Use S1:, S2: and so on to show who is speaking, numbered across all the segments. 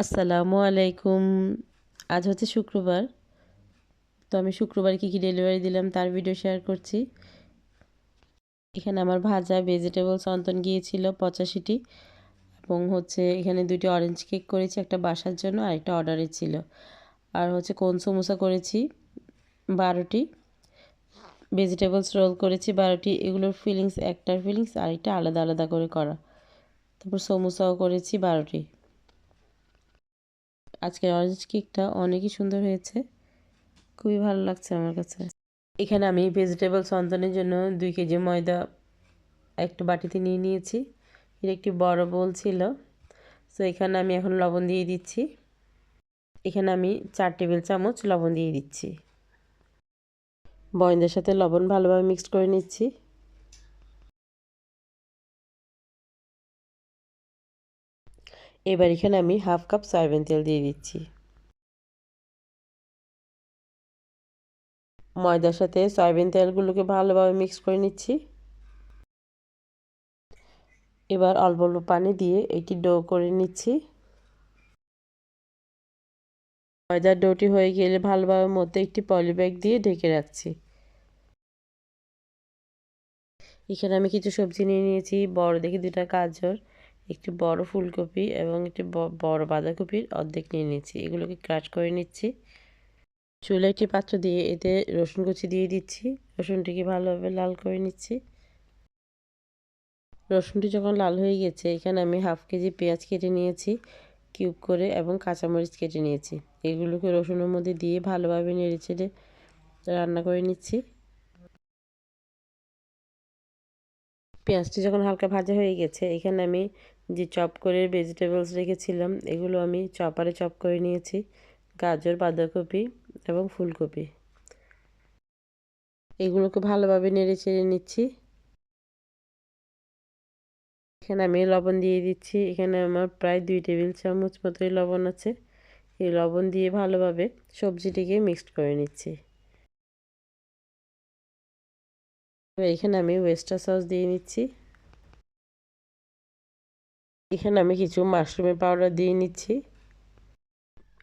S1: আসসালামু আলাইকুম। আজ হচ্ছে শুক্রবার। তো আমি শুক্রবার কী কী ডেলিভারি দিলাম তার ভিডিও শেয়ার করছি। এখানে আমার ভাজা ভেজিটেবলস অন্তন গিয়েছিল পঁচাশিটি। এবং হচ্ছে এখানে দুটি অরেঞ্জ কেক করেছি, একটা বাসার জন্য আর একটা অর্ডারে ছিল। আর হচ্ছে কোন সমোসা করেছি? বারোটি। ভেজিটেবলস রোল করেছি বারোটি। এগুলোর ফিলিংস একটার ফিলিংস আরেকটা আলাদা আলাদা করে করা। তারপর সমোসাও করেছি বারোটি। আজকের অরেঞ্জ কেকটা অনেকই সুন্দর হয়েছে। খুবই ভালো লাগছে আমার কাছে। এখানে আমি ভেজিটেবল সন্তানের জন্য দুই কেজি ময়দা একটা বাটিতে নিয়ে নিয়েছি। এর একটি বড় বোল ছিল। সো এখানে আমি এখন লবণ দিয়ে দিচ্ছি। এখানে আমি চার টেবিল চামচ লবণ দিয়ে দিচ্ছি। বয়নদের সাথে লবণ ভালোভাবে মিক্সড করে নিচ্ছি। এবার এখানে আমি হাফ কাপ সয়াবিন তেল দিয়ে দিচ্ছি। ময়দার সাথে সয়াবিন তেলগুলোকে ভালোভাবে মিক্স করে নিচ্ছি। এবার অল্প অল্প পানি দিয়ে এটি ডো করে নিচ্ছি। ময়দার ডোটি হয়ে গেলে ভালোভাবে মধ্যে একটি পলিব্যাগ দিয়ে ঢেকে রাখছি। এখানে আমি কিছু সবজি নিয়ে নিয়েছি, বড় দেখে দুটা গাজর। একটি বড় ফুলকপি এবং একটি বড় বাঁধাকপির অর্ধেক নিয়ে নিচ্ছি। এগুলোকে ক্রাশ করে নিচ্ছি। চুলে একটি পাত্র দিয়ে এতে রসুন কুচি দিয়ে দিচ্ছি। রসুনটিকে ভালোভাবে লাল করে নিচ্ছি। রসুনটি যখন লাল হয়ে গেছে, এখানে আমি হাফ কেজি পেঁয়াজ কেটে নিয়েছি, কিউব করে এবং কাঁচামরিচ কেটে নিয়েছি। এগুলোকে রসুনের মধ্যে দিয়ে ভালোভাবে নেড়ে চেড়ে রান্না করে নিচ্ছি। পেঁয়াজটি যখন হালকা ভাজা হয়ে গেছে, এখানে আমি যে চপ করে ভেজিটেবলস রেখেছিলাম, এগুলো আমি চপারে চপ করে নিয়েছি, গাজর, বাঁধাকপি এবং ফুলকপি। এগুলোকে ভালোভাবে নেড়ে চেড়ে নিচ্ছি। এখানে আমি লবণ দিয়ে দিচ্ছি। এখানে আমার প্রায় দুই টেবিল চামচ মতোই লবণ আছে। এই লবণ দিয়ে ভালোভাবে সবজিটিকে মিক্সড করে নিচ্ছি। এখানে আমি ওয়েস্টার সস দিয়ে নিচ্ছি। এখানে আমি কিছু মাশরুমের পাউডার দিয়ে নিচ্ছি।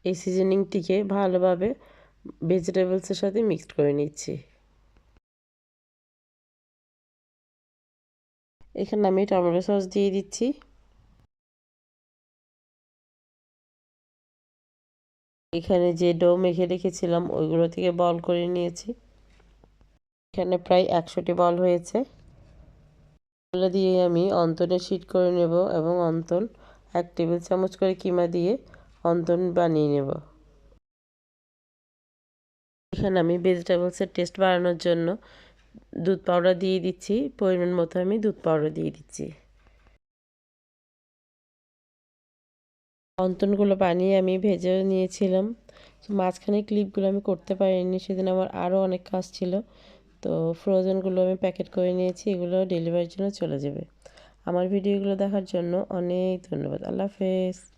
S1: এই সিজনিংটিকে ভালোভাবে ভেজিটেবলসের সাথে মিক্সড করে নিচ্ছি। এখানে আমি টমেটো সস দিয়ে দিচ্ছি। এখানে যে ডো মেখে রেখেছিলাম, ওইগুলো থেকে বল করে নিয়েছি। এখানে প্রায় একশোটি বল হয়েছে। এগুলো দিয়ে আমি অন্তনে শিট করে নেব এবং অন্তন এক টেবিল চামচ করে কিমা দিয়ে অন্তন বানিয়ে নেব। এখানে আমি ভেজিটেবলসের টেস্ট বাড়ানোর জন্য দুধ পাউডার দিয়ে দিচ্ছি, পরিমাণ মতো আমি দুধ পাউডার দিয়ে দিচ্ছি। অন্তনগুলো বানিয়ে আমি ভেজে নিয়েছিলাম মাঝখানে ক্লিপগুলো আমি করতে পারিনি, সেদিন আমার আরও অনেক কাজ ছিল। তো ফ্রোজেনগুলো আমি প্যাকেট করে নিয়েছি, এগুলো ডেলিভারির জন্য চলে যাবে। আমার ভিডিওগুলো দেখার জন্য অনেক ধন্যবাদ। আল্লাহ হাফেজ।